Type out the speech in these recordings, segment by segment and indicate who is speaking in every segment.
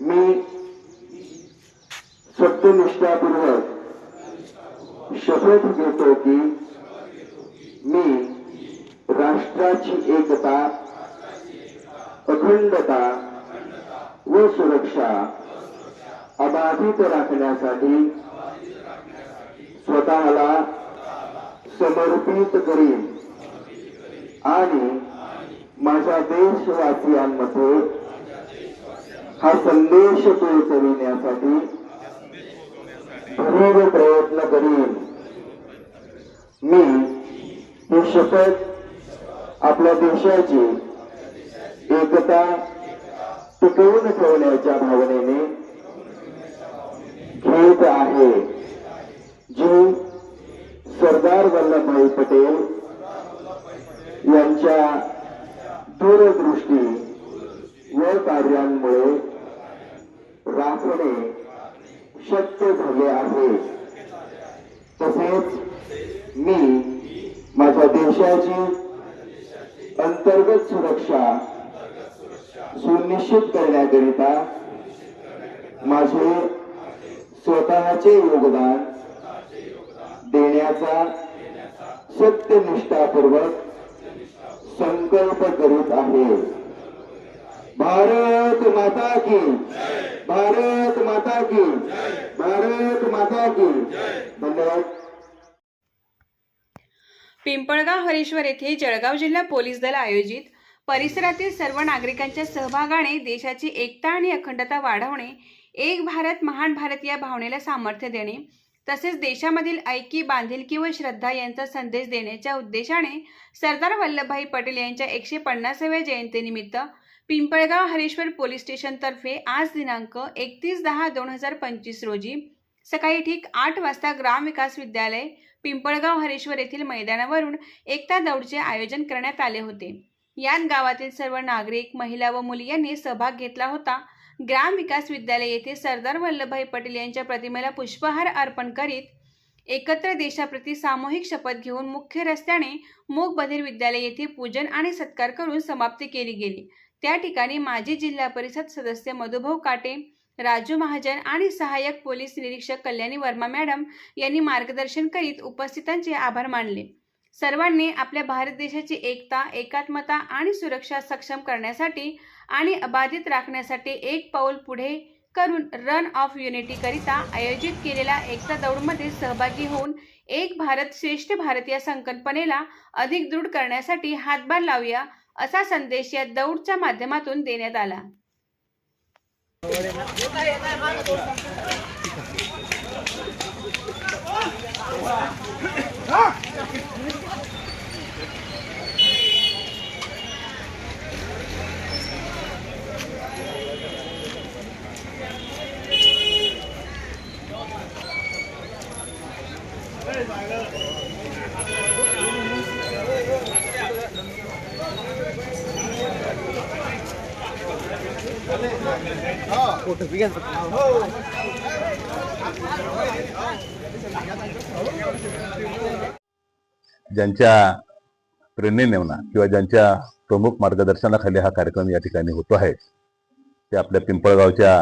Speaker 1: मी सत्यनिष्ठापूर्वक शपथ घेतो की मी राष्ट्राची एकता अखंडता व सुरक्षा अबाधित राखण्यासाठी स्वतःला समर्पित करीन. आणि माझ्या देशवासियांमध्ये हा संदेश पोहोचविण्यासाठी भरीव प्रयत्न करीन. मी ही शपथ आपल्या देशाची एकता टिकवून ठेवण्याच्या भावनेने घेत आहे. जी सरदार वल्लभभाई पटेल यांच्या दूरदृष्टी व कार्यांमुळे राखणे शक्य झाले आहे. तसेच मी माझ्या देशाची अंतर्गत सुरक्षा सुनिश्चित करण्याकरिता माझे स्वतःचे योगदान देण्याचा सत्यनिष्ठापूर्वक संकल्प करीत आहे. भारत माता की। भारत माता की। भारत माता की। धन्यवाद।
Speaker 2: पिंपळगाव हरेश्वर येथे जळगाव जिल्हा पोलीस दल आयोजित परिसरातील सर्व नागरिकांच्या सहभागाने देशाची एकता आणि अखंडता वाढवणे एक भारत महान भारत या भावनेला सामर्थ्य देणे तसेच देशामधील ऐकी बांधिलकी व श्रद्धा यांचा संदेश देण्याच्या उद्देशाने सरदार वल्लभभाई पटेल यांच्या एकशे पन्नासाव्या जयंतीनिमित्त पिंपळगाव हरेश्वर पोलीस स्टेशनतर्फे आज दिनांक एकतीस दहा दोन हजार पंचवीस रोजी सकाळी ठीक आठ वाजता ग्रामविकास विद्यालय पिंपळगाव हरेश्वर येथील मैदानावरून एकता दौडचे आयोजन करण्यात आले होते. यात गावातील सर्व नागरिक महिला व मुली यांनी सहभाग घेतला होता. ग्राम विकास विद्यालय येथे सरदार वल्लभभाई पटेल यांच्या प्रतिमेला पुष्पहार अर्पण करीत एकत्र देशाप्रती सामूहिक शपथ घेऊन मुख्य रस्त्याने मूक बधीर विद्यालय येथे पूजन आणि सत्कार करून समाप्ती केली गेली. त्या ठिकाणी माजी जिल्हा परिषद सदस्य मधुभाऊ काटे राजू महाजन आणि सहाय्यक पोलीस निरीक्षक कल्याणी वर्मा मॅडम यांनी मार्गदर्शन करीत उपस्थितांचे आभार मानले. सर्वांनी आपल्या भारत देशाची एकता एकात्मता आणि सुरक्षा सक्षम करण्यासाठी आणि अबाधित राखण्यासाठी एक पाऊल पुढे करून रन ऑफ युनिटी करिता आयोजित केलेल्या एकता दौडमध्ये सहभागी होऊन एक भारत श्रेष्ठ भारत या संकल्पनेला अधिक दृढ करण्यासाठी हातभार लावूया असा संदेश या दौडच्या माध्यमातून देण्यात आला.
Speaker 3: ज्यांच्या प्रेरणेने म्हणा किंवा ज्यांच्या प्रमुख मार्गदर्शनाखाली हा कार्यक्रम या ठिकाणी होतो आहे ते आपल्या पिंपळगावच्या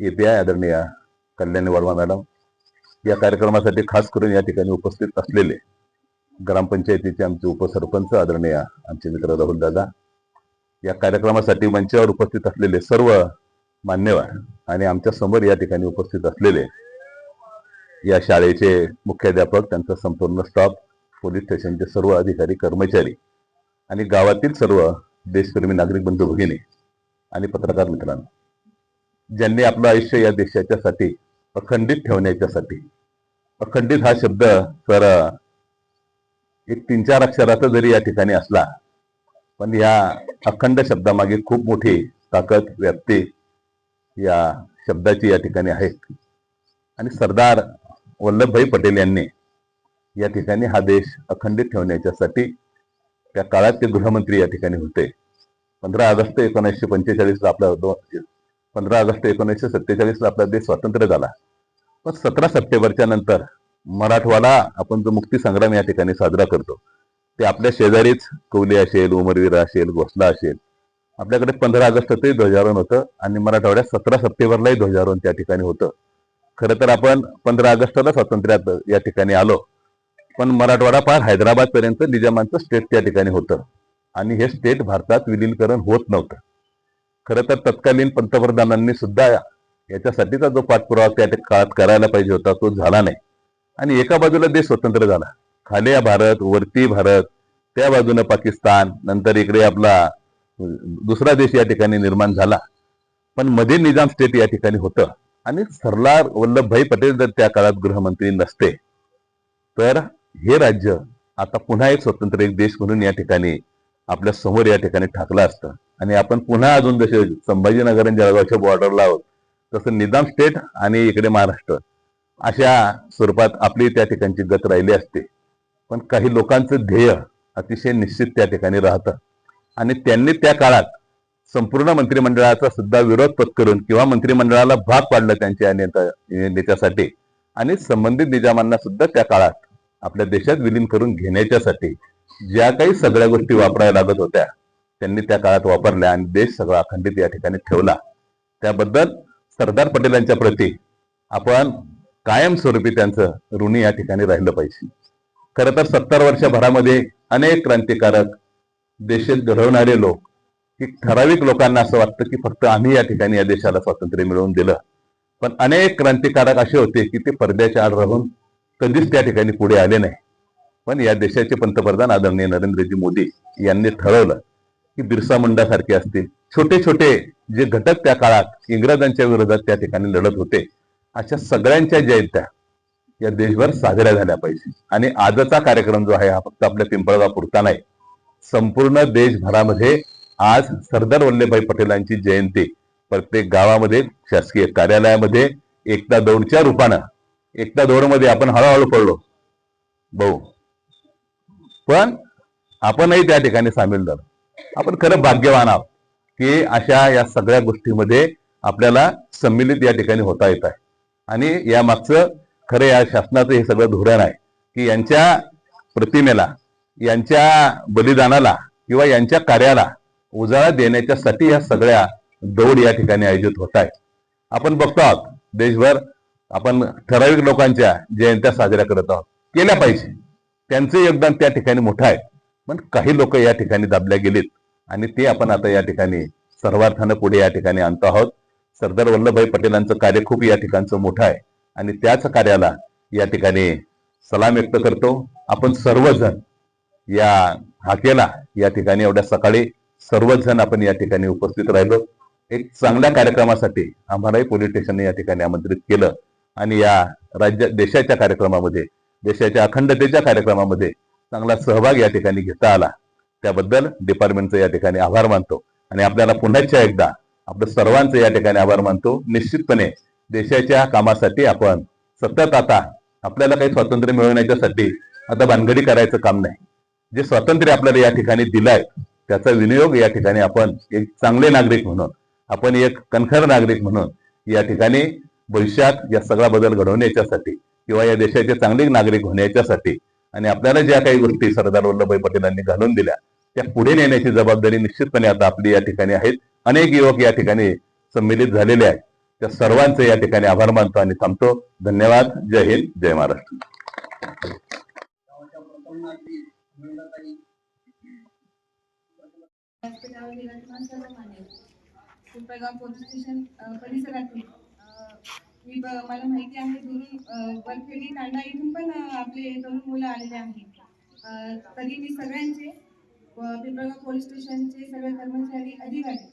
Speaker 3: एपीआय आदरणीय कल्याणी वर्मा मॅडम या कार्यक्रमासाठी खास करून या ठिकाणी उपस्थित असलेले ग्रामपंचायतीचे आमचे उपसरपंच आदरणीय आमचे मित्र राहुल दादा या कार्यक्रमासाठी मंचावर उपस्थित असलेले सर्व मान्यवर आणि आमच्यासमोर या ठिकाणी उपस्थित असलेले या शाळेचे मुख्याध्यापक त्यांचा संपूर्ण स्टाफ पोलीस स्टेशनचे सर्व अधिकारी कर्मचारी आणि गावातील सर्व देशप्रेमी नागरिक बंधू भगिनी आणि पत्रकार मित्रांनो ज्यांनी आपलं आयुष्य या देशाच्यासाठी अखंडित ठेवण्याच्यासाठी अखंडित हा शब्द तर एक तीन चार अक्षराचा जरी या ठिकाणी असला पण या अखंड शब्दामागे खूप मोठी ताकद व्याप्ती या शब्दाची या ठिकाणी आहेत आणि सरदार वल्लभभाई पटेल यांनी या ठिकाणी हा देश अखंडित ठेवण्याच्यासाठी त्या काळात ते गृहमंत्री या ठिकाणी होते. पंधरा ऑगस्ट एकोणीसशे पंचेचाळीसला आपला पंधरा ऑगस्ट एकोणीसशे सत्तेचाळीसला आपला देश स्वतंत्र झाला. पण सतरा सप्टेंबरच्या नंतर मराठवाडा आपण जो मुक्तीसंग्राम या ठिकाणी साजरा करतो ते आपल्या शेजारीच कवली असेल उमरवीर असेल घोसला असेल आपल्याकडे पंधरा ऑगस्टचंही ध्वजारोहण होतं आणि मराठवाड्यात सतरा सप्टेंबरलाही ध्वजारोहण त्या ठिकाणी होतं. खरं तर आपण पंधरा ऑगस्टला स्वातंत्र्यात या ठिकाणी आलो पण मराठवाडा पार हैदराबाद पर्यंत निजामांचं स्टेट त्या ठिकाणी होतं आणि हे स्टेट भारतात विलीनीकरण होत नव्हतं. खरं तर तत्कालीन पंतप्रधानांनी सुद्धा याच्यासाठीचा जो पाठपुरावा त्या काळात करायला पाहिजे होता तो झाला नाही. आणि एका बाजूला देश स्वतंत्र झाला. खाली भारत वरती भारत त्या बाजूनं पाकिस्तान नंतर इकडे आपला दुसरा देश या ठिकाणी निर्माण झाला. पण मध्ये निजाम स्टेट या ठिकाणी होतं. आणि सरदार वल्लभभाई पटेल जर त्या काळात गृहमंत्री नसते तर हे राज्य आता पुन्हा एक स्वतंत्र एक देश म्हणून या ठिकाणी आपल्यासमोर या ठिकाणी ठाकलं असतं. आणि आपण पुन्हा अजून जसे संभाजीनगर आणि जळगावच्या बॉर्डरला आहोत तसं निजाम स्टेट आणि इकडे महाराष्ट्र अशा स्वरूपात आपली त्या ठिकाणची गत राहिली असते. पण काही लोकांचं ध्येय अतिशय निश्चित त्या ठिकाणी राहतं. आणि त्यांनी त्या काळात संपूर्ण मंत्रिमंडळाचा सुद्धा विरोध पत्करून किंवा मंत्रिमंडळाला भाग पाडलं त्यांच्या नेता नेत्यासाठी आणि संबंधित निजामांना सुद्धा त्या काळात आपल्या देशात विलीन करून घेण्याच्यासाठी ज्या काही सगळ्या गोष्टी वापरायला लागत होत्या त्यांनी त्या काळात वापरल्या आणि देश सगळा अखंडित या ठिकाणी ठेवला. त्याबद्दल सरदार पटेलांच्या प्रती आपण कायमस्वरूपी त्यांचं ऋणी या ठिकाणी राहिलं पाहिजे. खरं तर सत्तर वर्षभरामध्ये अनेक क्रांतिकारक देशात घडवणारे लोक की ठराविक लोकांना असं वाटतं की फक्त आम्ही या ठिकाणी या देशाला स्वातंत्र्य मिळवून दिलं. पण अनेक क्रांतिकारक असे होते की ते पडद्याच्या आड राहून कधीच त्या ठिकाणी पुढे आले नाही. पण या देशाचे पंतप्रधान आदरणीय नरेंद्रजी मोदी यांनी ठरवलं की बिरसा मुंडा सारखे असतील छोटे छोटे जे घटक त्या काळात इंग्रजांच्या विरोधात त्या ठिकाणी लढत होते अशा सगळ्यांच्या जयंत्या या देशभर साजऱ्या झाल्या पाहिजे. आणि आजचा कार्यक्रम जो आहे हा फक्त आपल्या पिंपळगाव पुरता नाही संपूर्ण देशभरामध्ये आज सरदार वल्लभभाई पटेलांची जयंती. प्रत्येक गावामध्ये शासकीय कार्यालयामध्ये एकता दौडच्या रूपानं एकता दौडमध्ये आपण हळूहळू पडलो. भाऊ पण आपणही त्या ठिकाणी सामील झालो. आपण खरं भाग्यवान आहोत की अशा या सगळ्या गोष्टीमध्ये आपल्याला सम्मिलित या ठिकाणी होता येत आहे. आणि या मागचं खरं या शासनाचं हे सगळं धोरण आहे की यांच्या प्रतिमेला यांच्या बलिदानाला किंवा यांच्या कार्याला उजाळा देण्याच्यासाठी या सगळ्या दौड या ठिकाणी आयोजित होत आहेत. आपण बघतो आहोत देशभर आपण ठराविक लोकांच्या जयंत्या साजऱ्या करत आहोत. केल्या पाहिजे. त्यांचं योगदान त्या ठिकाणी मोठं आहे. पण काही लोक या ठिकाणी दाबल्या गेलीत आणि ते आपण आता या ठिकाणी सर्वार्थानं पुढे या ठिकाणी आणतो आहोत. सरदार वल्लभभाई पटेलांचं कार्य खूप या ठिकाणचं मोठं आहे आणि त्याच कार्याला या ठिकाणी सलाम व्यक्त करतो. आपण सर्वजण या हाकेला या ठिकाणी एवढ्या सकाळी सर्वच जण आपण या ठिकाणी उपस्थित राहिलो. एक चांगल्या कार्यक्रमासाठी आम्हालाही पोलीस स्टेशनने या ठिकाणी आमंत्रित केलं. आणि या राज्य देशाच्या कार्यक्रमामध्ये देशाच्या अखंडतेच्या कार्यक्रमामध्ये चांगला सहभाग या ठिकाणी घेता आला. त्याबद्दल डिपार्टमेंटचं या ठिकाणी आभार मानतो. आणि आपल्याला पुन्हा एकदा आपलं सर्वांचं या ठिकाणी आभार मानतो. निश्चितपणे देशाच्या कामासाठी आपण सतत आता आपल्याला काही स्वातंत्र्य मिळवण्याच्यासाठी आता भानगडी करायचं काम नाही. जे स्वातंत्र्य आपल्याला या ठिकाणी दिलंय त्याचा विनियोग या ठिकाणी आपण एक चांगले नागरिक म्हणून आपण एक कणखर नागरिक म्हणून या ठिकाणी भविष्यात या सगळा बदल घडवण्याच्यासाठी किंवा या देशाचे चांगले नागरिक होण्याच्यासाठी आणि आपल्याला ज्या काही गोष्टी सरदार वल्लभभाई पटेलांनी घालून दिल्या त्या पुढे नेण्याची जबाबदारी निश्चितपणे आता आपली या ठिकाणी आहेत. अनेक युवक या ठिकाणी संमिलित झालेले आहेत. त्या सर्वांचे या ठिकाणी आभार मानतो आणि थांबतो. धन्यवाद. जय हिंद. जय महाराष्ट्र.
Speaker 4: पिंपळगाव पोलीस स्टेशन अ, मी मला माहिती आहे दुरून अ, वरखेडी तांडा इथून पण आपले दोन मुलं आलेले आहेत. तरी मी सगळ्यांचे पिंपळगाव पोलीस स्टेशनचे सगळे कर्मचारी अधिकारी.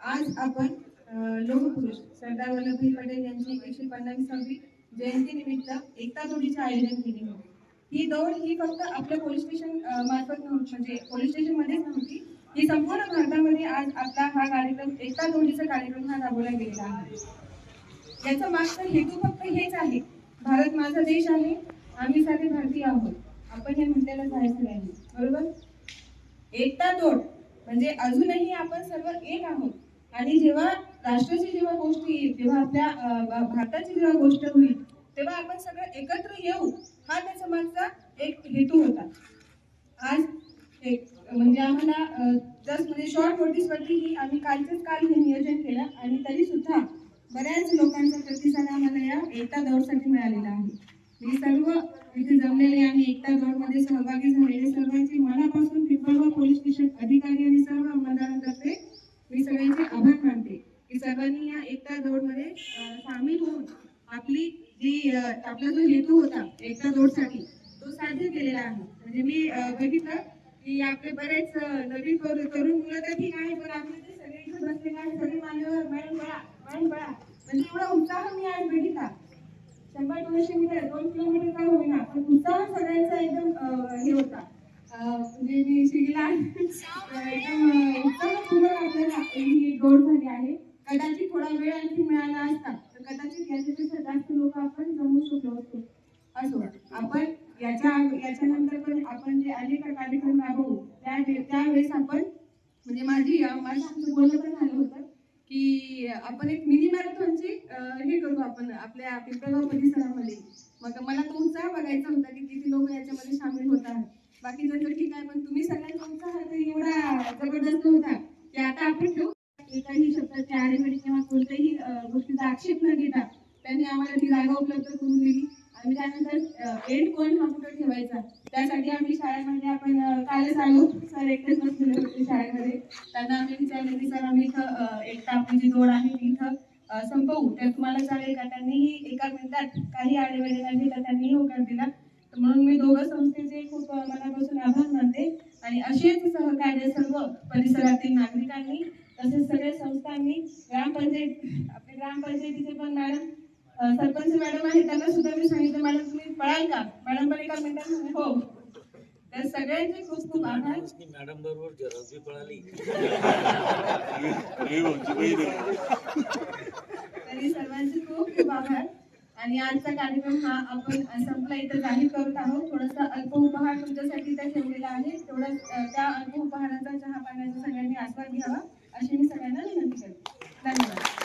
Speaker 4: आज आपण अ, लोहपुरुष सरदार वल्लभभाई पटेल यांची एकशे पन्नासावी जयंती निमित्त एकता जोडीचे आयोजन केले होते. ही दौड ही फक्त आपल्या पोलीस स्टेशन मार्फत नव्हती म्हणजे पोलीस स्टेशन मध्येच नव्हती. ही संपूर्ण भारतामध्ये आज आपला हा कार्यक्रम एकता जोडीचा कार्यक्रम हा राबवला गेलेला आहे. याचा मागचा हेतू फक्त हेच आहे. भारत माझा देश आहे. आम्ही सारे भारतीय आहोत. आपण हे म्हटलेलंच आहे बरोबर? एकता दोड म्हणजे अजूनही आपण सर्व एक आहोत. आणि जेव्हा राष्ट्राची जेव्हा गोष्ट येईल तेव्हा आपल्या भारताची जेव्हा गोष्ट होईल तेव्हा आपण सगळं एकत्र येऊ हा त्याचा मागचा एक हेतू होता. आज एक म्हणजे आम्हाला जस्ट म्हणजे शॉर्ट नोटीसवरती ही आम्ही कालचंच काल हे नियोजन केलं आणि तरी सुद्धा बऱ्याच लोकांचा प्रतिसाद आम्हाला या एकता दौडसाठी मिळालेला आहे. मी सर्व इथे जमलेले आणि एकता दौडमध्ये सहभागी झालेले सर्वांचे मनापासून पिंपळगाव पोलीस स्टेशन अधिकारी आणि सर्व अंमलदारांतर्फे मी सगळ्यांचे आभार मानते की सर्वांनी या एकता दौडमध्ये सामील होऊन आपली जी आपला जो हेतू होता एकता दौडसाठी तो साध्य केलेला आहे. म्हणजे मी बघितलं की आपले बरेच नवीन तरुण मुलं तर ठीक आहे पण आपले जे सगळे इथे बसलेले आहे सगळे मान्यवर मॅडम बळा मॅडम बळा म्हणजे एवढा उत्साह मी आज बघितला. शंभर दोनशे मीटर दोन किलोमीटर का होईना पण उत्साह सगळ्यांचा एकदम हे होता. म्हणजे मी शिकला एकदम उत्साह पूर्ण आपल्याला ही गोड झाली आहे. कदाचित थोडा वेळ आणखी मिळाला असता तर कदाचित याच्यापेक्षा जास्त लोक आपण जमू शकलो असतो असो आपण याच्या याच्यानंतर पण आपण जे अनेक कार्यक्रम राबवू त्या त्यावेळेस आपण म्हणजे माझी माझं आमचं बोलणं पण झालं होतं की आपण एक मिनी मॅरेथॉनची हे करू आपण आपल्या पिंपळगाव परिसरामध्ये. मग मला तो उत्साह बघायचा होता की किती लोक याच्यामध्ये सामील होत आहेत बाकी जर ठीक आहे पण तुम्ही सगळ्यांचा उत्साह एवढा जबरदस्त होता की आता आपण ठेवू. एकाही शब्दाच्या आरेमध्ये किंवा कोणत्याही गोष्टीचा आक्षेप न घेता त्यांनी आम्हाला ती जागा उपलब्ध करून दिली. आणि त्यानंतर एंड पॉईंट हा कुठं ठेवायचा? त्यासाठी आम्ही शाळेमध्ये आपण कालच आलो. सर एकटेच बसलेले होते शाळेमध्ये. त्यांना आम्ही विचारलं की सर आम्ही इथं एकटा आपली जी दोड आहे ती इथं. संपवू तर तुम्हाला चालेल का? त्यांनीही एका मिनिटात काही आडेवेळे नाही तर त्यांनीही होकार दिला. तर म्हणून मी दोघं संस्थेचे खूप मनापासून आभार मानते. आणि असेच सहकार्य सर्व परिसरातील नागरिकांनी तसेच सगळ्या संस्थांनी ग्रामपंचायत आपले ग्रामपंचायतीचे पण मॅडम सरपंच मॅडम आहे त्यांना सुद्धा मी सांगितलं मॅडम तुम्ही पळाल का? मॅडम पण एका मिनिटात हो. सगळ्यांनी खूप खूप आभार.
Speaker 5: मॅडम बरोबर जराबी पळाली.
Speaker 4: तरी सर्वांचे खूप खूप आभार. आणि आजचा कार्यक्रम हा आपण संपला. इथं जाहीर करत आहोत. थोडासा अल्प उपहार तुमच्यासाठी इथं ठेवलेला आहे. थोडा त्या अल्प उपहाराचा चहा पाण्याचा सगळ्यांनी आस्वाद घ्यावा. अशी मी सगळ्यांना विनंती करते. धन्यवाद.